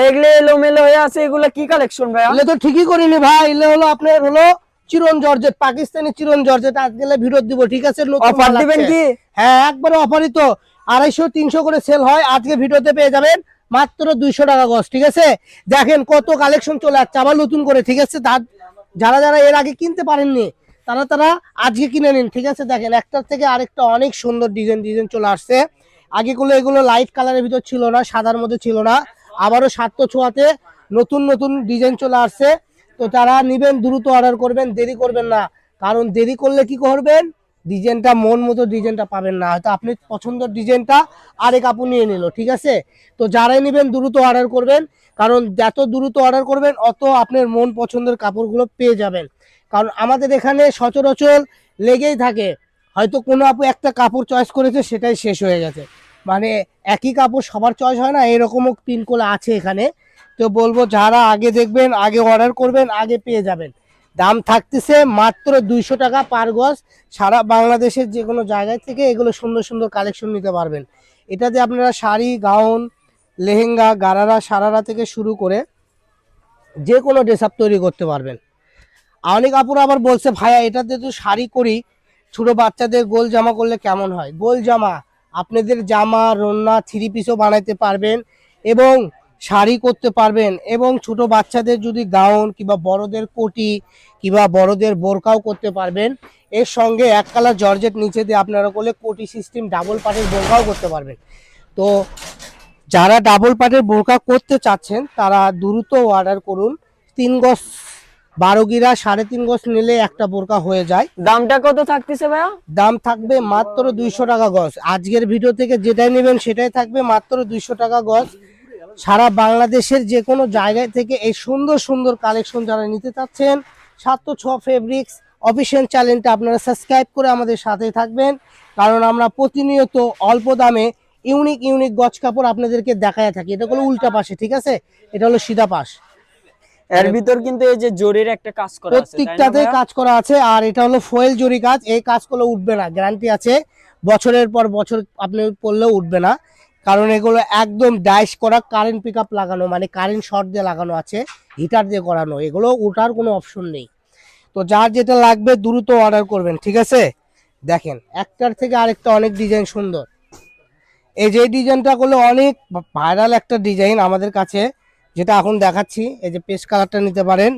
ভাই এগুলো এলোমেলো হয়ে আছে এগুলো কি কালেকশন ভাইয়া এগুলো তো ঠিকই করিনি ভাই এগুলো হলো আপনার হলো চিরন জর্জেট পাকিস্তানি চিরন জর্জেট আজকে ভিডিও দিব ঠিক আছে? অফার দিবেন কি? হ্যাঁ একবারে অফারই তো আড়াইশো তিনশো করে সেল হয় আজকে ভিডিওতে পেয়ে যাবেন মাত্র দুইশো টাকা গজ ঠিক আছে? দেখেন কত কালেকশন চলে আসছে আবার নতুন করে ঠিক আছে? যারা যারা এর আগে কিনতে পারেননি তারা তারা আজকে কিনে নিন ঠিক আছে? দেখেন একটার থেকে আরেকটা অনেক সুন্দর ডিজাইন ডিজাইন চলে আসছে। আগে গুলো এগুলো লাইট কালারের ভিতর ছিল না সাদার মধ্যে ছিল না। আবারও সাত ছোঁয়াতে নতুন নতুন ডিজাইন চলে আসছে। তো তারা নিবেন, দ্রুত অর্ডার করবেন, দেরি করবেন না। কারণ দেরি করলে কি করবেন? ডিজাইনটা মন মতো ডিজাইনটা পাবেন না। হয়তো আপনি পছন্দের ডিজাইনটা আরেক আপু নিয়ে নিল, ঠিক আছে? তো যারাই নেবেন, দ্রুত অর্ডার করবেন। কারণ যত দ্রুত অর্ডার করবেন, অত আপনার মন পছন্দের কাপড়গুলো পেয়ে যাবেন। কারণ আমাদের এখানে সচরাচর লেগেই থাকে। হয়তো কোনো আপু একটা কাপড় চয়েস করেছে, সেটাই শেষ হয়ে গেছে। মানে একই কাপড় সবার চয়েস হয় না এরকমও পিনকোলা আছে এখানে। তো বলব যারা আগে দেখবেন, আগে অর্ডার করবেন, আগে পেয়ে যাবেন। দাম থাকতেছে মাত্র দুইশো টাকা পার গজ। সারা বাংলাদেশের যে কোনো জায়গায় থেকে এগুলো সুন্দর সুন্দর কালেকশন নিতে পারবেন। এটাতে আপনারা শাড়ি, গাউন, লেহেঙ্গা, গারারা, সারারা থেকে শুরু করে যে কোনো ড্রেস আপ তৈরি করতে পারবেন। অনেক আপুরা আবার বলছে, ভাইয়া, এটাতে তো শাড়ি করি। ছোটো বাচ্চাদের গোল জামা করলে কেমন হয়? গোল জামা আপনাদের জামা, রন্না, থ্রি পিসও বানাইতে পারবেন এবং শাড়ি করতে পারবেন এবং ছোট বাচ্চাদের যদি গাউন কিংবা বড়দের কোটি কিংবা বড়দের বোরকাও করতে পারবেন। এর সঙ্গে এক কালার জর্জেট নিচে দিয়ে আপনারা করলে কোটি সিস্টেম ডাবল পাটের বোরকাও করতে পারবেন। তো যারা ডাবল পাটের বোরকা করতে চাচ্ছেন, তারা দ্রুত অর্ডার করুন। তিন গজ বারো গিরা সাড়ে তিন গজ নিলে একটা বোরকা হয়ে যায়। দামটা কত থাকতেছে ভাইয়া? দাম থাকবে মাত্র দুইশো টাকা গজ। আজকের ভিডিও থেকে যেটাই নেবেন সেটাই থাকবে মাত্র দুইশো টাকা গজ। সারা বাংলাদেশের যে কোনো জায়গায় থেকে এই সুন্দর সুন্দর কালেকশন যারা নিতে চাচ্ছেন সাত ছ ফেব্রিক্স অফিসিয়াল চ্যানেলটা আপনারা সাবস্ক্রাইব করে আমাদের সাথে থাকবেন। কারণ আমরা প্রতিনিয়ত অল্প দামে ইউনিক ইউনিক গজ কাপড় আপনাদেরকে দেখায় থাকি। এটা হলো উল্টা পাশে ঠিক আছে? এটা হলো সিধা পাশ। এর ভিতর কিন্তু এই যে জরির একটা কাজ করা আছে প্রত্যেকটাতে কাজ করা আছে আর এটা হলো ফয়েল জরি কাজ এই কাজ করলে উঠবে না গ্যারান্টি আছে বছরের পর বছর আপনি পরলেও উঠবে না কারণ এগুলো একদম ডাইস করা কারেন্ট পিক লাগানো মানে কারেন্ট শর্ট দিয়ে লাগানো আছে হিটার দিয়ে করানো এগুলো উঠার কোনো অপশন নেই। তো যার যেটা লাগবে দ্রুত অর্ডার করবেন ঠিক আছে? দেখেন একটার থেকে আরেকটা অনেক ডিজাইন সুন্দর। এই যে ডিজাইনটা করলে অনেক ভাইরাল একটা ডিজাইন আমাদের কাছে যেটা এখন দেখাচ্ছি, এই যে পেস্ট কালারটা নিতে পারেন,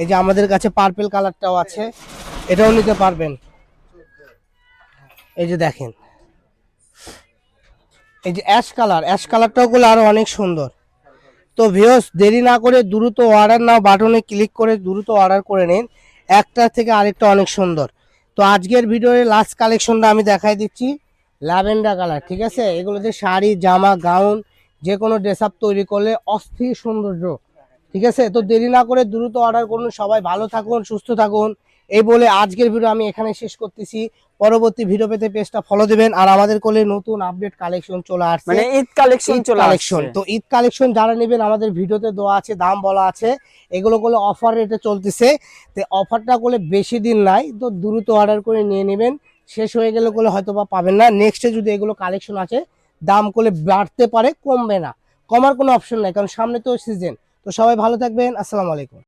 এই যে আমাদের কাছে পার্পেল কালারটাও আছে, এটাও নিতে পারবেন। এই যে দেখেন, এই যে অ্যাশ কালার, অ্যাশ কালারটাও গুলো আরও অনেক সুন্দর। তো ভিউস দেরি না করে দ্রুত অর্ডার নাও বাটনে ক্লিক করে দ্রুত অর্ডার করে নিন, একটা থেকে আরেকটা অনেক সুন্দর। তো আজকের ভিডিওর লাস্ট কালেকশনটা আমি দেখাই দিচ্ছি, ল্যাভেন্ডার কালার, ঠিক আছে? এগুলোতে শাড়ি, জামা, গাউন যে কোনো ড্রেস আপ তৈরি করলে অস্থির সৌন্দর্য। ঠিক আছে? তো দেরি না করে দ্রুত অর্ডার করুন। সবাই ভালো থাকুন সুস্থ থাকুন। এই বলে আজকের ভিডিও আমি এখানে শেষ করতেছি। পরবর্তী ভিডিও পেতে পেজটা ফলো দিবেন। আর আমাদের কোলে নতুন আপডেট কালেকশন চলে আসছে। মানে ঈদ কালেকশন চলে কালেকশন তো ঈদ কালেকশন যারা নেবেন আমাদের ভিডিওতে দেওয়া আছে দাম বলা আছে এগুলো করলে অফার রেটে চলতেছে। তো অফারটা করলে বেশি দিন নাই তো দ্রুত অর্ডার করে নিয়ে নেবেন। শেষ হয়ে গেলে করলে হয়তো বা পাবেন না। নেক্সটে যদি এগুলো কালেকশন আছে দাম করলে বাড়তে পারে, কমবে না। কমার কোনো অপশন নাই, কারণ সামনে তো সিজন তো সবাই ভালো থাকবেন, আসসালামু আলাইকুম।